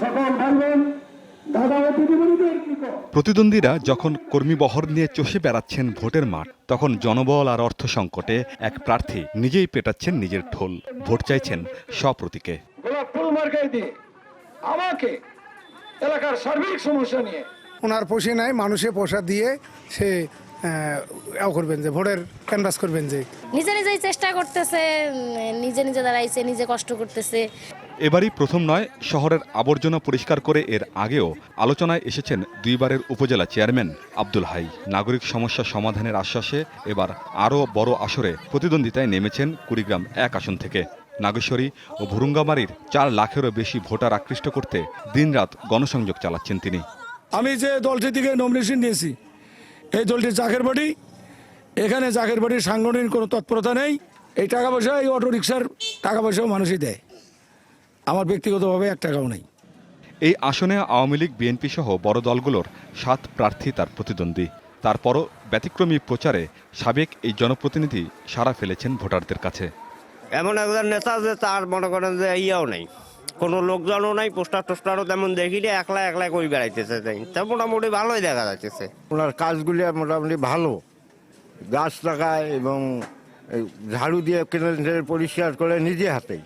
সকল প্রতিদ্বন্দ্বীরা যখন কর্মীবহর নিয়ে চষে বেড়াচ্ছেন ভোটের মাঠ তখন জনবল আর অর্থ সংকটে এক প্রার্থী নিজেই পেটাচ্ছেন নিজের ঢোল। ভোট চাইছেন স্বপ্রতীকে। গোলাপ ফুল মার্কাই দিয়ে আমাকে এলাকার সার্বিক সমস্যা নিয়ে। ওনার পোষে নাই মানুষে পোষা দিয়ে সে এও করবেন যে ভোটের ক্যানভাস করবেন যে। নিজে নিজেই চেষ্টা করতেছে নিজে নিজে দাঁড়াইছে নিজে কষ্ট করতেছে। এবারই প্রথম নয় শহরের আবর্জনা পরিষ্কার করে এর আগেও আলোচনায় এসেছেন দুইবারের উপজেলা চেয়ারম্যান আব্দুল হাই। নাগরিক সমস্যা সমাধানের আশ্বাসে এবার আরও বড় আসরে প্রতিদ্বন্দ্বিতায় নেমেছেন কুড়িগ্রাম এক আসন থেকে। নাগেশ্বরী ও ভুরুঙ্গামারির চার লাখেরও বেশি ভোটার আকৃষ্ট করতে দিনরাত গণসংযোগ চালাচ্ছেন তিনি। আমি যে দলটি থেকে নমিনেশন নিয়েছি এই দলটি জাকের বাড়ি। এখানে জাকের বাড়ির সাংগঠনিক কোনো তৎপরতা নেই। এই টাকা পয়সা এই অটো রিক্সার টাকা পয়সাও মানুষই দেয়। আমার ব্যক্তিগতভাবে এক টাকাও নেই। এই আসনে আওয়ামী লীগ বিএনপি সহ বড় দলগুলোর সাত প্রার্থী তার প্রতিদ্বন্দ্বী। তারপরও ব্যতিক্রমী প্রচারে সাবেক এই জনপ্রতিনিধি সাড়া ফেলেছেন ভোটারদের কাছে। এমন একজন নেতা যে তার মনে করেন যে ইয়েও নেই। কোনো লোকজনও নাই পোস্টার টোস্টারও তেমন দেখি রে একলা একলা কই বেড়াইতেছে তাই। তা মোটামুটি ভালোই দেখা যাচ্ছে ওনার কাজগুলি মোটামুটি ভালো। গাছ লাগায় এবং ঝাড়ু দিয়ে কেনেল পরিষ্কার করে নিজে হাতেই।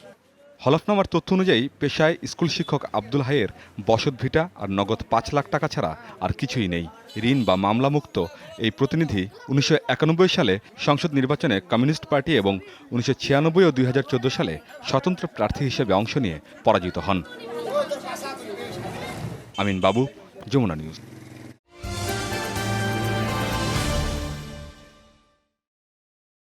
হলফনামার তথ্য অনুযায়ী পেশায় স্কুল শিক্ষক আব্দুল হাইয়ের বসতভিটা আর নগদ পাঁচ লাখ টাকা ছাড়া আর কিছুই নেই। ঋণ বা মামলামুক্ত এই প্রতিনিধি উনিশশো একানব্বই সালে সংসদ নির্বাচনে কমিউনিস্ট পার্টি এবং উনিশশো ছিয়ানব্বই ও দুই হাজার চোদ্দ সালে স্বতন্ত্র প্রার্থী হিসেবে অংশ নিয়ে পরাজিত হন। আমিন বাবু, যমুনা নিউজ।